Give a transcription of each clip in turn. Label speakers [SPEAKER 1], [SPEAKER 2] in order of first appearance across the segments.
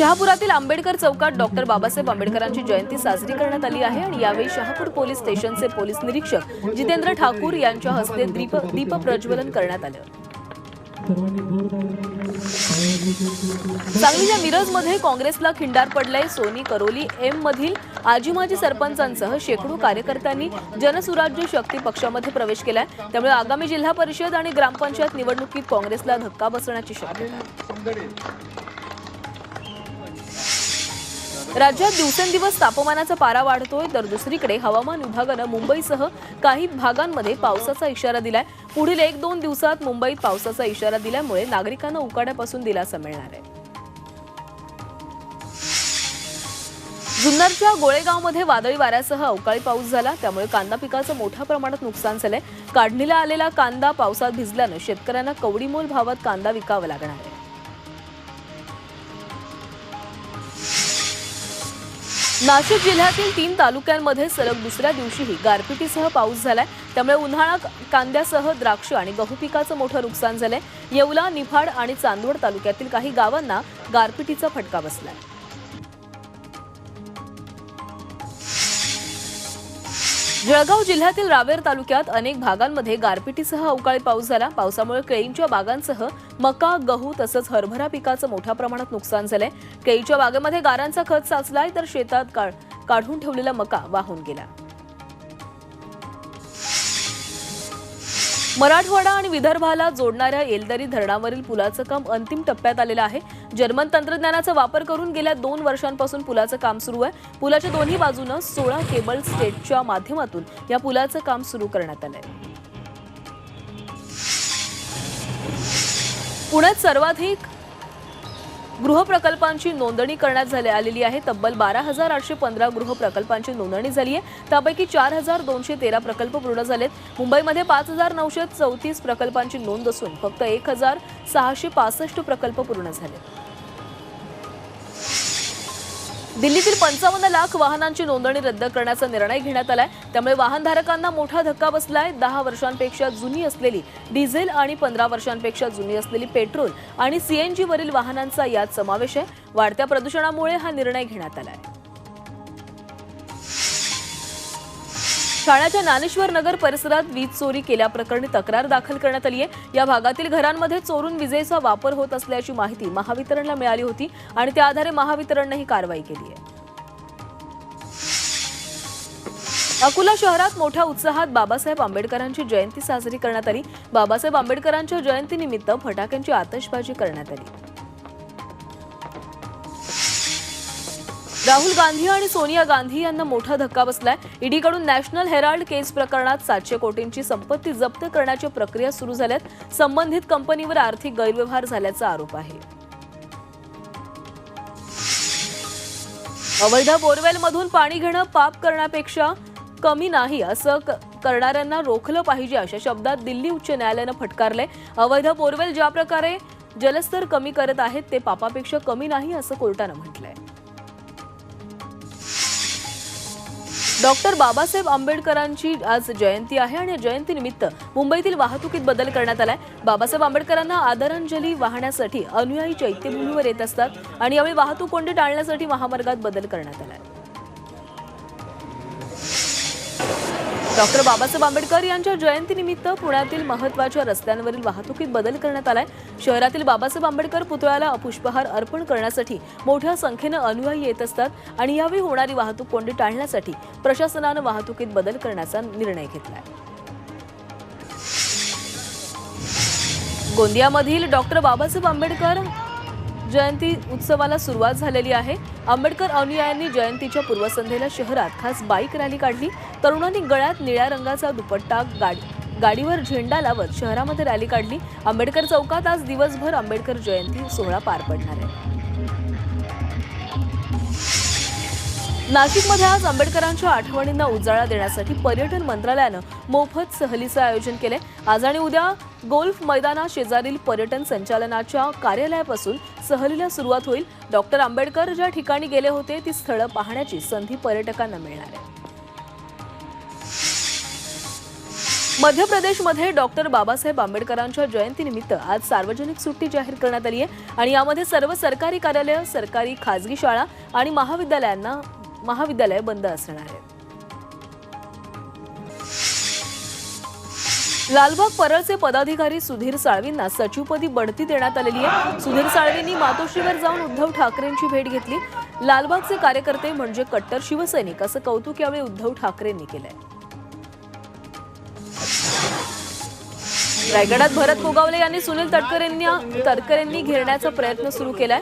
[SPEAKER 1] शहापुरातील आंबेडकर चौकात डॉक्टर बाबासाहेब आंबेडकरांची जयंती साजरी करण्यात आली आहे आणि यावेळी शहापूर पोलीस स्टेशनचे पोलीस निरीक्षक जितेंद्र ठाकूर यांच्या हस्ते दीप दीप प्रज्वलन करण्यात आलं. सांगलीच्या मिरजमध्ये काँग्रेसला खिंडार पडलाय. सोनी करोली एम मधील आजी माजी सरपंचांसह शेकडो कार्यकर्त्यांनी जनसुराज्य शक्ती पक्षामध्ये प्रवेश केलाय. त्यामुळे आगामी जिल्हा परिषद आणि ग्रामपंचायत निवडणुकीत काँग्रेसला धक्का बसण्याची शक्यता राज्यात दिवसेंदिवस तापमानाचा पारा वाढतोय तर दुसरीकडे हवामान विभागानं मुंबईसह काही भागांमध्ये पावसाचा इशारा दिलाय. पुढील एक दोन दिवसात मुंबईत पावसाचा इशारा दिल्यामुळे नागरिकांना उकाड्यापासून दिलासा मिळणार आहे. जुन्नरच्या गोळेगावमध्ये वादळी वाऱ्यासह अवकाळी पाऊस झाला. त्यामुळे कांदा पिकाचं मोठ्या प्रमाणात नुकसान झालंय. काढणीला आलेला कांदा पावसात भिजल्यानं शेतकऱ्यांना कवडीमोल भावात कांदा विकावा लागणार आहे. नाशिक जिल्ह्यातील तीन तालुक्यांमध्ये सलग दुसऱ्या दिवशीही गारपिटीसह पाऊस झालाय. त्यामुळे उन्हाळा कांद्यासह द्राक्ष आणि गहू पिकाचं मोठं नुकसान झालंय. येवला निफाड आणि चांदवड तालुक्यातील काही गावांना गारपिटीचा फटका बसलाय. जळगाव जिल्ह्यातील रावेर तालुक्यात अनेक भागांमध्ये गारपिटीसह अवकाळी पाऊस झाला. पावसामुळे केळींच्या बागांसह मका गहू तसंच हरभरा पिकाचं मोठ्या प्रमाणात नुकसान झालंय. केळीच्या बागेमध्ये गारांचा खत साचलाय तर शेतात का- काढून ठेवलेला मका वाहून गेला. मराठवाडा आणि विदर्भाला जोडणाऱ्या येलदरी धरणावरील पुलाचं काम अंतिम टप्प्यात आलेलं आहे. जर्मन तंत्रज्ञानाचा वापर करून गेल्या दोन वर्षांपासून पुलाचं काम सुरू आहे. पुलाच्या दोन्ही बाजूनं सोळा केबल स्टेटच्या माध्यमातून या पुलाचं काम सुरू करण्यात आलंय. पुण्यात सर्वाधिक गृहप्रकल्पांची नोंदणी करण्यात झाली आलेली आहे. तब्बल बारा हजार आठशे पंधरा गृहप्रकल्पांची नोंदणी झाली आहे. त्यापैकी चार हजार दोनशे तेरा प्रकल्प पूर्ण झालेत. मुंबईमध्ये पाच हजार नऊशे चौतीस प्रकल्पांची नोंद असून फक्त एक हजार सहाशे पासष्ट प्रकल्प पूर्ण झाले. दिल्लीतील पंचावन्न लाख वाहनांची नोंदणी रद्द करण्याचा निर्णय घेण्यात आलाय. त्यामुळे वाहनधारकांना मोठा धक्का बसलाय. दहा वर्षांपेक्षा जुनी असलेली डिझेल आणि पंधरा वर्षांपेक्षा जुनी असलेली पेट्रोल आणि सीएनजी वरील वाहनांचा यात समावेश आहे. वाढत्या प्रदूषणामुळे हा निर्णय घेण्यात आलाय. ठाण्याच्या ज्ञानेश्वर नगर परिसरात वीज चोरी केल्याप्रकरणी तक्रार दाखल करण्यात आली आहे. या भागातील घरांमध्ये चोरून विजेचा वापर होत असल्याची माहिती महावितरणला मिळाली होती आणि त्या आधारे महावितरणनं ही कारवाई केली आहे. अकोला शहरात मोठ्या उत्साहात बाबासाहेब आंबेडकरांची जयंती साजरी करण्यात आली. बाबासाहेब आंबेडकरांच्या जयंतीनिमित्त फटाक्यांची आतषबाजी करण्यात आली. राहुल गांधी आणि सोनिया गांधी यांना मोठा धक्का बसलाय. ईडीकडून नॅशनल हेराल्ड केस प्रकरणात सातशे कोटींची संपत्ती जप्त करण्याची प्रक्रिया सुरू झाल्यात. संबंधित कंपनीवर आर्थिक गैरव्यवहार झाल्याचा आरोप आहे. अवैध बोरवेलमधून पाणी घेणं पाप करण्यापेक्षा कमी नाही असं करणाऱ्यांना रोखलं पाहिजे अशा शब्दात दिल्ली उच्च न्यायालयानं फटकारलंय. अवैध बोरवेल ज्या प्रकारे जलस्तर कमी करत आहेत ते पापापेक्षा कमी नाही असं कोर्टानं म्हटलंय. डॉक्टर बाबासाहेब आंबेडकरांची आज जयंती आहे आणि या जयंतीनिमित्त मुंबईतील वाहतुकीत बदल करण्यात आलाय. बाबासाहेब आंबेडकरांना आदरांजली वाहण्यासाठी अनुयायी चैत्यभूमीवर येत असतात आणि यावेळी वाहतूक कोंडी टाळण्यासाठी महामार्गात बदल करण्यात आलाय. डॉक्टर बाबासाहेब आंबेडकर यांच्या जयंतीनिमित्त पुण्यातील महत्त्वाच्या रस्त्यांवरील वाहतुकीत बदल करण्यात आलाय. शहरातील बाबासाहेब आंबेडकर पुतळ्याला पुष्पहार अर्पण करण्यासाठी मोठ्या संख्येनं अनुयायी येत असतात आणि यावेळी होणारी वाहतूक कोंडी टाळण्यासाठी प्रशासनानं वाहतुकीत बदल करण्याचा निर्णय घेतलाय. गोंदियामधील डॉक्टर बाबासाहेब आंबेडकर जयंती उत्सवाला सुरुवात झालेली आहे. आंबेडकर अनुयायांनी जयंतीच्या पूर्वसंध्येला शहरात खास बाईक रॅली काढली. तरुणांनी गळ्यात निळ्या रंगाचा दुपट्टा गाडी गाडीवर झेंडा लावत शहरामध्ये रॅली काढली. आंबेडकर चौकात आज दिवसभर आंबेडकर जयंती सोहळा पार पडणार आहे. नाशिकमध्ये आज आंबेडकरांच्या आठवणींना उजाळा देण्यासाठी पर्यटन मंत्रालयानं मोफत सहलीचं आयोजन केले आज आणि उद्या गोल्फ मैदाना शेजारील पर्यटन संचालनाच्या कार्यालयापासून सहलीला सुरुवात होईल. डॉक्टर आंबेडकर ज्या ठिकाणी गेले होते ती स्थळं पाहण्याची संधी पर्यटकांना मिळणार आहे. मध्य प्रदेशमध्ये डॉक्टर बाबासाहेब आंबेडकरांच्या जयंतीनिमित्त आज सार्वजनिक सुट्टी जाहीर करण्यात आली आहे. आणि यामध्ये सर्व सरकारी कार्यालय सरकारी खाजगी शाळा आणि महाविद्यालयांना महाविद्यालय बंद असणार आहे. लालबाग परळचे पदाधिकारी सुधीर साळवींना सचिवपदी बढती देण्यात आलेली आहे. सुधीर साळवींनी मातोश्रीवर जाऊन उद्धव ठाकरेंची भेट घेतली. लालबागचे कार्यकर्ते म्हणजे कट्टर शिवसैनिक असं कौतुक यावेळी उद्धव ठाकरेंनी केलंय. रायगडात भरत गोगावले यांनी सुनील तटकरेंनी तटकरेंनी घेरण्याचा प्रयत्न सुरू केलाय.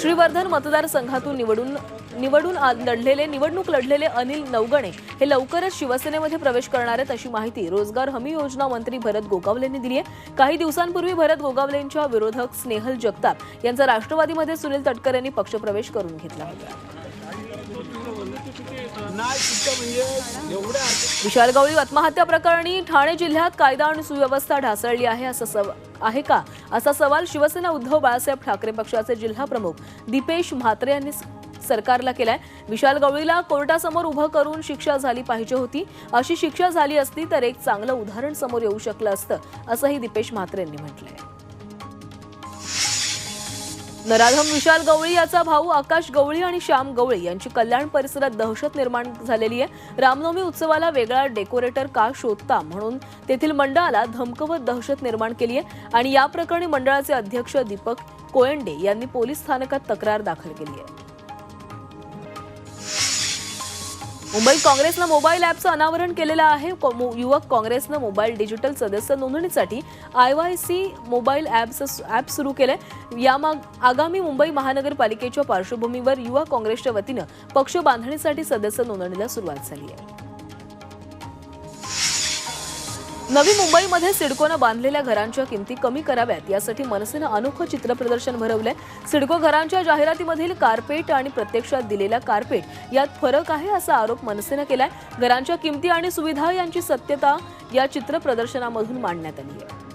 [SPEAKER 1] श्रीवर्धन मतदारसंघातून निवडून निवडून लढलेले निवडणूक लढलेले अनिल नवगणे हे लवकरच शिवसेनेमध्ये प्रवेश करणार आहेत अशी माहिती रोजगार हमी योजना मंत्री भरत गोगावलेंनी दिली आहे. काही दिवसांपूर्वी भरत गोगावलेंच्या विरोधक स्नेहल जगताप यांचा राष्ट्रवादीमध्ये सुनील तटकरेंनी पक्षप्रवेश करून घेतला. होता विशाल गवळी आत्महत्या प्रकरणी ठाणे जिल्ह्यात कायदा आणि सुव्यवस्था ढासळली आहे असं सव आहे का? असा सवाल शिवसेना उद्धव बाळासाहेब ठाकरे पक्षाचे जिल्हा प्रमुख दीपेश म्हात्रे यांनी सरकारला केलाय. विशाल गवळीला कोर्टासमोर उभं करून शिक्षा झाली पाहिजे होती. अशी शिक्षा झाली असती तर एक चांगलं उदाहरण समोर येऊ शकलं असतं असंही दीपेश म्हात्रे यांनी म्हटलंय. नराधम विशाल गवळी याचा भाऊ आकाश गवळी आणि श्याम गवळी यांची कल्याण परिसरात दहशत निर्माण झालेली आहे. रामनवमी उत्सवाला वेगळा डेकोरेटर का शोधता म्हणून तेथील मंडळाला धमकवत दहशत निर्माण केली आहे. आणि या प्रकरणी मंडळाचे अध्यक्ष दीपक कोयंडे यांनी पोलीस स्थानकात तक्रार दाखल केली आहे. मुंबईत काँग्रेसनं मोबाईल ॲपचं अनावरण केलेलं आहे. मु- युवक काँग्रेसनं मोबाईल डिजिटल सदस्य नोंदणीसाठी आय वाय सी मोबाईल ॲपचं ॲप सुरू केलंय. यामाग आगामी मुंबई महानगरपालिकेच्या पार्श्वभूमीवर युवा काँग्रेसच्या वतीनं पक्ष बांधणीसाठी सदस्य नोंदणीला सुरुवात झाली आहे. नवी मुंबईमध्ये सिडकोनं बांधलेल्या घरांच्या किमती कमी कराव्यात यासाठी मनसेनं अनोखं चित्रप्रदर्शन भरवलंय. सिडको घरांच्या जाहिरातीमधील कार्पेट आणि प्रत्यक्षात दिलेला कार्पेट यात फरक आहे असा आरोप मनसेनं केलाय. घरांच्या किमती आणि सुविधा यांची सत्यता या चित्रप्रदर्शनामधून मांडण्यात आली आहे.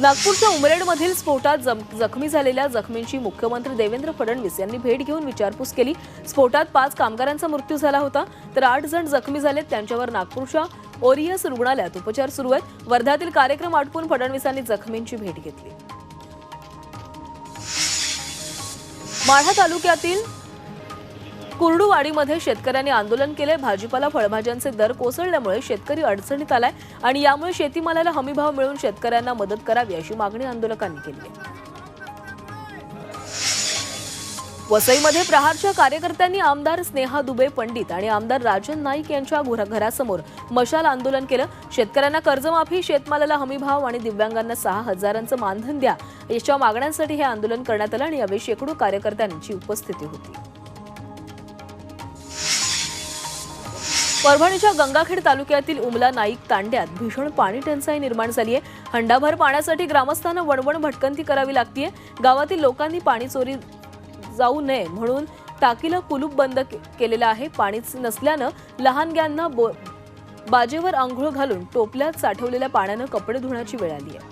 [SPEAKER 1] नागपूरच्या उमरेडमधील स्फोटात जखमी झालेल्या जखमींची मुख्यमंत्री देवेंद्र फडणवीस यांनी भेट घेऊन विचारपूस केली. स्फोटात पाच कामगारांचा मृत्यू झाला होता. तर आठ जण जखमी झालेत. त्यांच्यावर नागपूरच्या ओरियस रुग्णालयात उपचार सुरू आहेत. वर्ध्यातील कार्यक्रम आटपून फडणवीसांनी जखमींची भेट घेतली. माढा तालुक्यातील कुर्डूवाडीमध्ये शेतकऱ्यांनी आंदोलन केले. भाजीपाला फळभाज्यांचे दर कोसळल्यामुळे शेतकरी अडचणीत आलाय आणि यामुळे शेतीमालाला हमीभाव मिळून शेतकऱ्यांना मदत करावी अशी मागणी आंदोलकांनी केली आहे. वसईमध्ये प्रहारच्या कार्यकर्त्यांनी आमदार स्नेहा दुबे पंडित आणि आमदार राजन नाईक यांच्या घरा- घरासमोर मशाल आंदोलन केलं. शेतकऱ्यांना कर्जमाफी शेतमालाला हमीभाव आणि दिव्यांगांना सहा हजारांचं मानधन द्या. याच्या मागण्यांसाठी हे आंदोलन करण्यात आलं आणि यावेळी शेकडो कार्यकर्त्यांची उपस्थिती होती. परभणीच्या गंगाखेड तालुक्यातील उमला नाईक तांड्यात भीषण पाणी टंचाई निर्माण झाली आहे. हंडाभर पाण्यासाठी ग्रामस्थांना वणवण भटकंती करावी लागतीये. गावातील लोकांनी पाणी चोरी जाऊ नये म्हणून टाकीला कुलूप बंद के- केलेलं आहे. पाणीच नसल्यानं लहानग्यांना बो बाजेवर आंघोळ घालून टोपल्यात साठवलेल्या पाण्यानं कपडे धुण्याची वेळ आली आहे.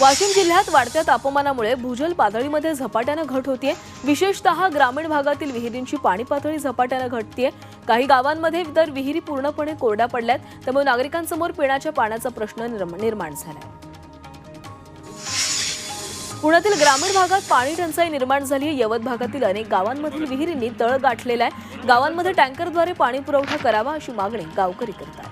[SPEAKER 1] वाशिम जिल्ह्यात वाढत्या तापमानामुळे भूजल पातळीमध्ये झपाट्यानं घट होतीये. विशेषतः ग्रामीण भागातील विहिरींची पाणी पातळी झपाट्यानं घटतीये. काही गावांमध्ये तर विहिरी पूर्णपणे कोरड्या पडल्यात. त्यामुळे नागरिकांसमोर पिण्याच्या पाण्याचा प्रश्न निर्म- निर्माण झालाय. पुण्यातील ग्रामीण भागात पाणी टंचाई निर्माण झाली आहे यवत भागातील अनेक गावांमधील विहिरींनी तळ गाठलेला आहे. गावांमध्ये टँकरद्वारे पाणी पुरवठा करावा अशी मागणी गावकरी करतात.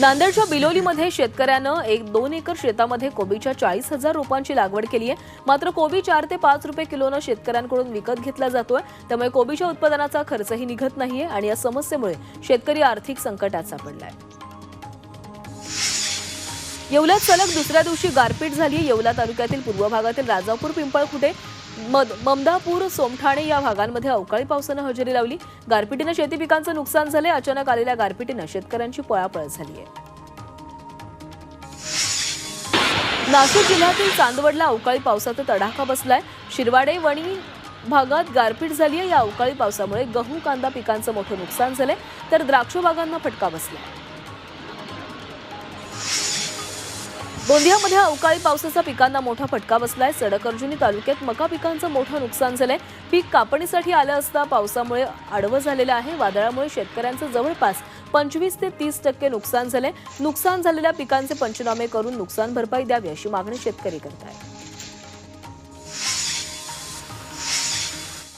[SPEAKER 1] नांदेडच्या बिलोलीमध्ये शेतकऱ्यानं एक दोन एकर शेतामध्ये कोबीच्या चाळीस हजार रोपांची लागवड केली आहे. मात्र कोबी चार ते पाच रुपये किलोनं शेतकऱ्यांकडून विकत घेतला जातोय. त्यामुळे कोबीच्या उत्पादनाचा खर्चही निघत नाहीये आणि या समस्येमुळे शेतकरी आर्थिक संकटात सापडलाय. येवल्यात सलग दुसऱ्या दिवशी गारपीट झाली येवला तालुक्यातील पूर्व भागातील राजापूर पिंपळखुटे मद ममदापूर सोमठाणे या भागांमध्ये अवकाळी पावसानं हजेरी लावली. गारपिटीनं शेती पिकांचं नुकसान झाले अचानक आलेल्या गारपिटीनं शेतकऱ्यांची पळापळ झाली आहे. नाशिक जिल्ह्यातील चांदवडला अवकाळी पावसाचा तडाखा बसलाय. शिरवाडे वणी भागात गारपीट झाली आहे. या अवकाळी पावसामुळे गहू कांदा पिकांचं मोठं नुकसान झालंय. तर द्राक्ष बागांना फटका बसला गोंदियामध्ये अवकाळी पावसाचा पिकांना मोठा फटका बसलाय. सडक अर्जुनी तालुक्यात मका पिकांचं मोठं नुकसान झालंय. पीक कापणीसाठी आलं असता पावसामुळे आडवं झालेलं आहे. वादळामुळे शेतकऱ्यांचं जवळपास पंचवीस ते तीस टक्के नुकसान झालंय. नुकसान झालेल्या पिकांचे पंचनामे करून नुकसान भरपाई द्यावी अशी मागणी शेतकरी करत आहेत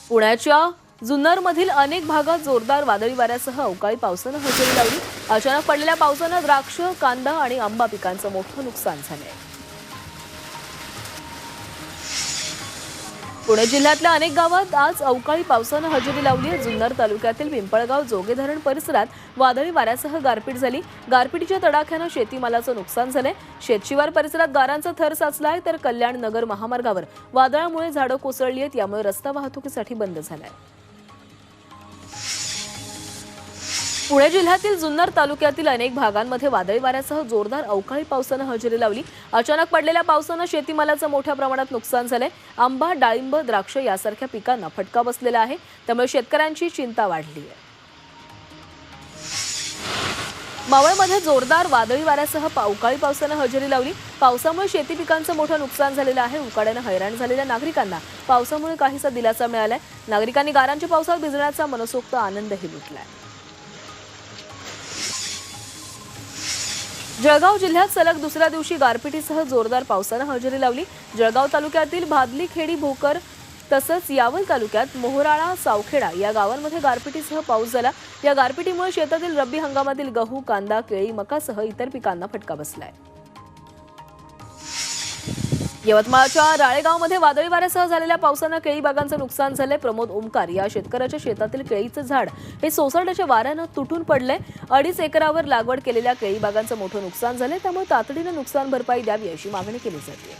[SPEAKER 1] पुण्याच्या जुन्नरमधील अनेक भागात जोरदार वादळी वाऱ्यासह अवकाळी पावसानं हजेरी लावली. अचानक पडलेल्या पावसानं द्राक्ष कांदा आणि आंबा पिकांचं मोठं नुकसान झालंय. पुणे जिल्ह्यातल्या अनेक गावात आज अवकाळी पावसानं हजेरी लावली आहे. जुन्नर तालुक्यातील पिंपळगाव जोगे धरण परिसरात वादळी वाऱ्यासह गारपीट झाली. गारपीटीच्या तडाख्यानं शेतीमालाचं नुकसान झालंय. शेतशिवार परिसरात गारांचा थर साचलाय तर कल्याण नगर महामार्गावर वादळामुळे झाडं कोसळली आहेत. यामुळे रस्ता वाहतुकीसाठी बंद झालाय. पुणे जिल्ह्यातील जुन्नर तालुक्यातील अनेक भागांमध्ये वादळी वाऱ्यासह जोरदार अवकाळी पावसानं हजेरी लावली. अचानक पडलेल्या पावसानं शेतीमालाचं मोठ्या प्रमाणात नुकसान झालंय. आंबा डाळिंब द्राक्ष यासारख्या पिकांना फटका बसलेला आहे. त्यामुळे शेतकऱ्यांची चिंता वाढली आहे. मावळमध्ये जोरदार वादळी वाऱ्यासह अवकाळी पावसानं हजेरी लावली. पावसामुळे शेती पिकांचं मोठं नुकसान झालेलं आहे. उकाड्यानं हैराण झालेल्या नागरिकांना पावसामुळे काहीसा दिलासा मिळालाय. नागरिकांनी गारांच्या पावसात भिजण्याचा मनसोक्त आनंदही लुटलाय. जळगाव जिल्ह्यात सलग दुसऱ्या दिवशी गारपिटीसह जोरदार पावसानं हजेरी लावली. जळगाव तालुक्यातील भादली खेडी भोकर तसंच यावल तालुक्यात मोहराळा सावखेडा या गावांमध्ये गारपिटीसह पाऊस झाला. या गारपिटीमुळे शेतातील रब्बी हंगामातील गहू कांदा केळी मकासह इतर पिकांना फटका बसलाय. यवतमाळच्या राळेगावमध्ये वादळी वाऱ्यासह झालेल्या पावसानं केळी बागांचं नुकसान झालंय. प्रमोद ओमकार या शेतकऱ्याच्या शेतातील केळीचं झाड हे सोसाट्याच्या वाऱ्यानं तुटून पडलंय. अडीच एकरावर लागवड केलेल्या केळी बागांचं मोठं नुकसान झालंय त्यामुळे तातडीनं नुकसान भरपाई द्यावी अशी मागणी केली जाते.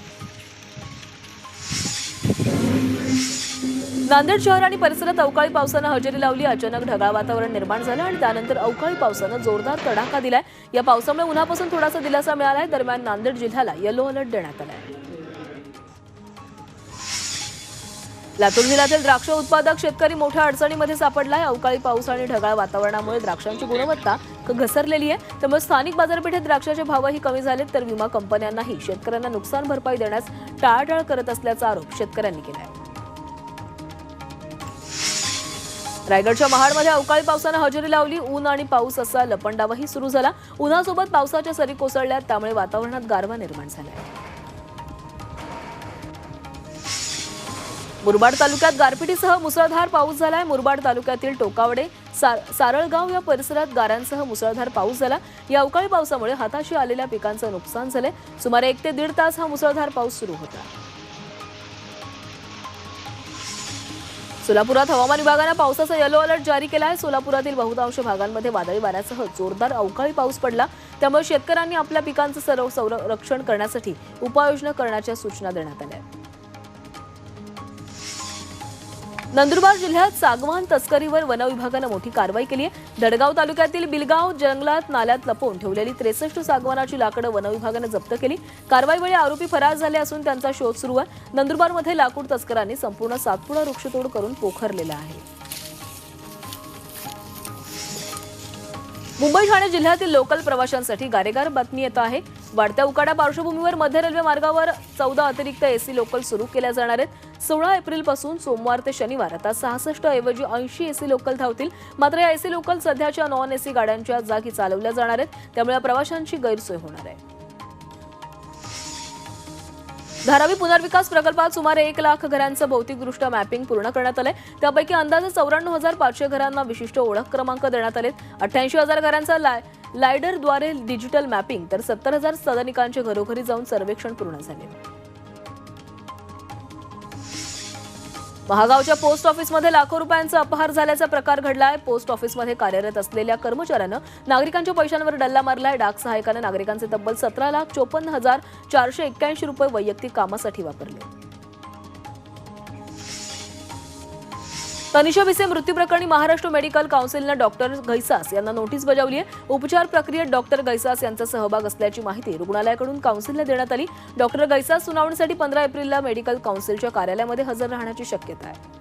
[SPEAKER 1] नांदेड शहर आणि परिसरात अवकाळी पावसानं हजेरी लावली अचानक ढगाळ वातावरण निर्माण झालं आणि त्यानंतर अवकाळी पावसानं जोरदार तडाखा दिलाय. या पावसामुळे उन्हापासून थोडासा दिलासा मिळालाय. दरम्यान नांदेड जिल्ह्याला येलो अलर्ट देण्यात आलाय. लातूर जिल्ह्यातील द्राक्ष उत्पादक शेतकरी मोठ्या अडचणीमध्ये सापडलाय. अवकाळी पाऊस आणि ढगाळ वातावरणामुळे द्राक्षांची गुणवत्ता घसरलेली आहे. त्यामुळे स्थानिक बाजारपेठेत द्राक्षाचे भावही कमी झालेत तर विमा कंपन्यांनाही शेतकऱ्यांना नुकसान भरपाई देण्यास टाळाटाळ करत असल्याचा आरोप शेतकऱ्यांनी केला आहे रायगडच्या महाडमध्ये अवकाळी पावसानं हजेरी लावली. ऊन आणि पाऊस असा लपंडावाही सुरू झाला. उन्हासोबत पावसाच्या सरी कोसळल्यात त्यामुळे वातावरणात गारवा निर्माण झालाय. मुरबाड तालुक्यात गारपिटीसह मुसळधार पाऊस झालाय. मुरबाड तालुक्यातील टोकावडे सार- सारळगाव या परिसरात गारांसह मुसळधार पाऊस झाला. या अवकाळी पावसामुळे हाताशी आलेल्या पिकांचं नुकसान झालंय. सुमारे एक ते दीड तास हा मुसळधार पाऊस सुरू होता. सोलापुरात हवामान विभागानं पावसाचा येलो अलर्ट जारी केला आहे सोलापुरातील बहुतांश भागांमध्ये वादळी वाऱ्यासह जोरदार अवकाळी पाऊस पडला. त्यामुळे शेतकऱ्यांनी आपल्या पिकांचं सर्व संरक्षण करण्यासाठी उपाययोजना करण्याच्या सूचना देण्यात आल्या. नंदुरबार जिल्ह्यात सागवान तस्करीवर वन विभागानं मोठी कारवाई केली आहे. दडगाव तालुक्यातील बिलगाव जंगलात नाल्यात लपवून ठेवलेली त्रेसष्ट सागवानाची लाकडं वन विभागानं जप्त केली. कारवाईवेळी आरोपी फरार झाले असून त्यांचा शोध सुरू आहे. नंदुरबारमध्ये लाकूड तस्करांनी संपूर्ण सातपुडा वृक्षतोड करून पोखरलेला आहे. मुंबई ठाणे जिल्ह्यातील लोकल प्रवाशांसाठी गारेगार बातमी येत आहे. वाढत्या उकाडा पार्श्वभूमीवर मध्य रेल्वे मार्गावर चौदा अतिरिक्त एसी लोकल सुरू केल्या जाणार आहेत. सोळा एप्रिलपासून सोमवार ते शनिवार आता सहासष्ट ऐवजी ऐंशी एसी लोकल धावतील. मात्र या एसी लोकल सध्याच्या नॉन एसी गाड्यांच्या जागी चालवल्या जाणार आहेत. त्यामुळे प्रवाशांची गैरसोय होणार आहे. धारावी पुनर्विकास प्रकल्पात सुमारे एक लाख घरांचं भौतिकदृष्ट्या मॅपिंग पूर्ण करण्यात आलंय. त्यापैकी अंदाजे चौऱ्याण्णव हजार पाचशे घरांना विशिष्ट ओळख क्रमांक देण्यात आलेत. अठ्ठ्याऐंशी हजार घरांचा लाय लायडरद्वारे डिजिटल मॅपिंग तर सत्तर हजार सदनिकांचे घरोघरी जाऊन सर्वेक्षण पूर्ण झाले. महागावच्या पोस्ट ऑफिसमध्ये लाखो रुपयांचा अपहार झाल्याचा प्रकार घडलाय. पोस्ट ऑफिसमध्ये कार्यरत असलेल्या कर्मचाऱ्यानं नागरिकांच्या पैशांवर डल्ला मारलाय. डाक सहायकानं नागरिकांचे तब्बल सतरा लाख चोपन्न हजार चारशे एक्क्याऐंशी रुपये वैयक्तिक कामासाठी वापरले. तनिषा भिसे मृत्यू प्रकरणी महाराष्ट्र मेडिकल काउन्सिलनं डॉक्टर गैसास यांना नोटीस बजावली आहे. उपचार प्रक्रियेत डॉक्टर गैसास यांचा सहभाग असल्याची माहिती रुग्णालयाकडून काउन्सिलला देण्यात आली. डॉक्टर गैसास सुनावणीसाठी पंधरा एप्रिलला मेडिकल काउन्सिलच्या कार्यालयामध्ये हजर राहण्याची शक्यता आहे.